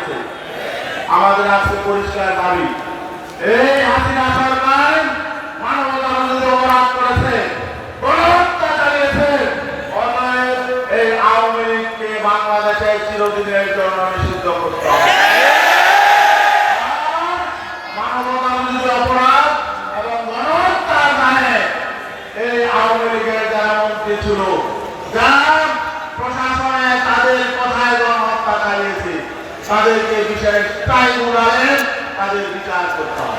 দিয়েছে আমাদের আছে পরিষ্কার দাবি। এই হাসিনা সরকার মানবতা অপরাধ করেছে বাংলাদেশের চিরদিনের জন্য নিষিদ্ধ করতে হবে। মানবতা অপরাধ এই আওয়ামী লীগের যারা মন্ত্রী ছিল যাদেরকে বিশেষ ট্রাইব্যুনালে তাদের বিচার করতে হবে।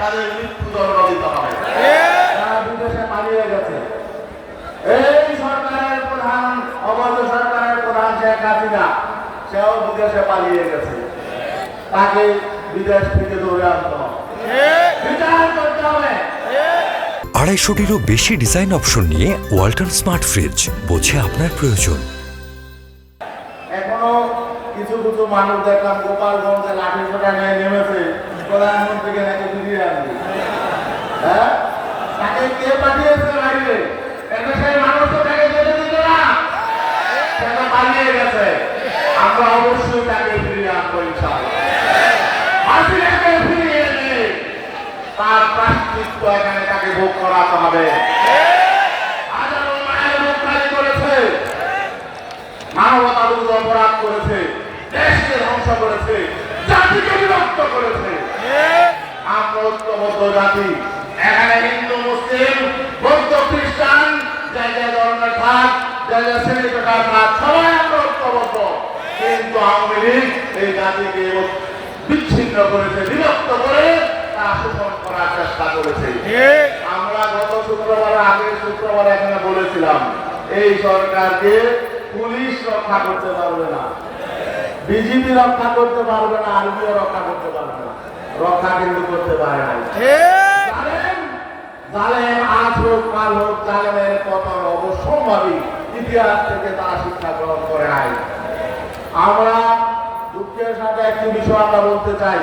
তাদের মৃত্যুদণ্ড দিতে হবে। তারা বিদেশে পালিয়ে গেছে। এই সরকারের প্রধান অবৈধ সরকারের প্রধান শেখ হাসিনা সেও বিদেশে পালিয়ে গেছে। তাকে বিদেশ থেকে ধরে আনতে হবে। বিচার করতে হবে। আড়াইশোটিরও বেশি ডিজাইন অপশন নিয়ে ওয়ালটন স্মার্ট ফ্রিজ বোঝে আপনার প্রয়োজন। কিছু মানুষ দেখলাম গোপালগঞ্জে লাঠি সোটা নিয়ে নেমেছে। প্রধানমন্ত্রীকে নাকি ফিরিয়ে আনবে হ্যাঁ? তাকে কে পাঠিয়েছে বাইরে মানুষ তো অপরাধ করেছে। ধ্বংস করেছে, জাতিকে বিভক্ত করেছে। আমরা জাতি। এখানে হিন্দু, মুসলিম, বৌদ্ধ, খ্রিস্টান, যাই যাই ধর্মের থাক যাই যাই শ্রেণি পেটার থাক সবাই আমরা ঐক্যবদ্ধ। কিন্তু আওয়ামী লীগ এই জাতিকে বিচ্ছিন্ন করেছে, বিভক্ত করে তা শোষণ করার চেষ্টা করেছে। আমরা গত শুক্রবার, আগের শুক্রবার এখানে বলেছিলাম, এই সরকারকে পুলিশ রক্ষা করতে পারবে না। বিজিবি রক্ষা করতে পারবে না আর্মিও রক্ষা করতে পারবে না। রক্ষা কিন্তু করতে পারে না জালেম জালেম আজ হোক কাল হোক জালেমের পতন অবশ্যম্ভাবী। ইতিহাস থেকে তা শিক্ষা গ্রহণ করে নাই। আমরা দুঃখের সাথে একটি বিষয় আমরা বলতে চাই।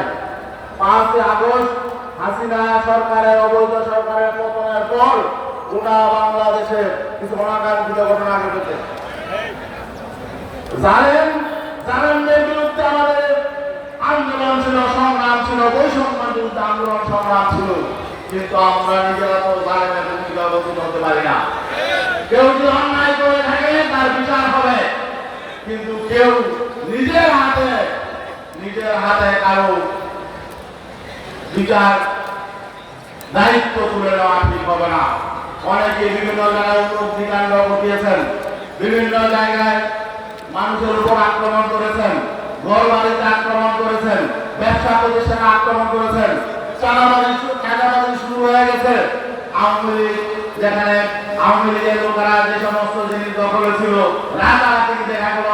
পাঁচই আগস্ট হাসিনা সরকারের অবৈধ সরকারের পতনের পর গোটা বাংলাদেশে কিছু অনাকাঙ্ক্ষিত ঘটনা ঘটেছে। জানেন জালেমদের বিরুদ্ধে আমাদের আন্দোলন ছিল, সংগ্রাম ছিল, বৈষম্যের বিরুদ্ধে ছিল, কিন্তু আমরা নিজেরা কেউ যদি অন্যায় করে থাকে তার বিচার হবে। কিন্তু কেউ নিজের হাতে নিজের হাতে কারও বিচার দায়িত্ব তুলে নেওয়া ঠিক অনেকে বিভিন্ন জায়গায় ঘটিয়েছেন। বিভিন্ন জায়গায় মানুষের উপর আক্রমণ করেছেন ঘর বাড়িতে আক্রমণ করেছেন ব্যবসা প্রতিষ্ঠানে আক্রমণ করেছেন। চাঁদাবাজি শুরু হয়ে গেছে। আওয়ামী লীগ, যেখানে আওয়ামী লীগের লোকেরা যে সমস্ত জিনিস দখলে ছিল, রাতারাতি দেখা গেল।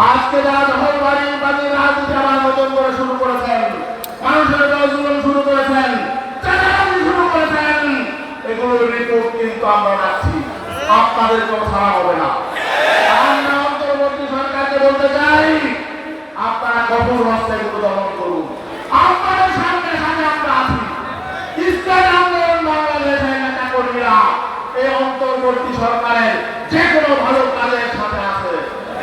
আজকে যারা দখলবাড়ি বাড়ি রাজনীতি আবার নতুন করে শুরু করেছেন, মানুষের জীবন শুরু করেছেন শুরু করেছেন, এগুলোর রিপোর্ট কিন্তু আমরা রাখছি। আপনাদের কোনো ছাড়া হবে না। আমরা অন্তর্বর্তী সরকারকে বলতে চাই, আপনারা কঠোর দমন করুন। আপনাদের সামনে সামনে আমরা আছি। ইসলাম আন্দোলন নেতা কর্মীরা এই অন্তর্বর্তী সরকারের যে কোনো ভালো কাজের সাথে আছে।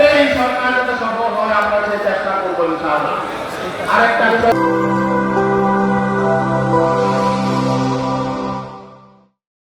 এই সরকার যাতে সফল হয় আমরা সে চেষ্টা করব আরেকটা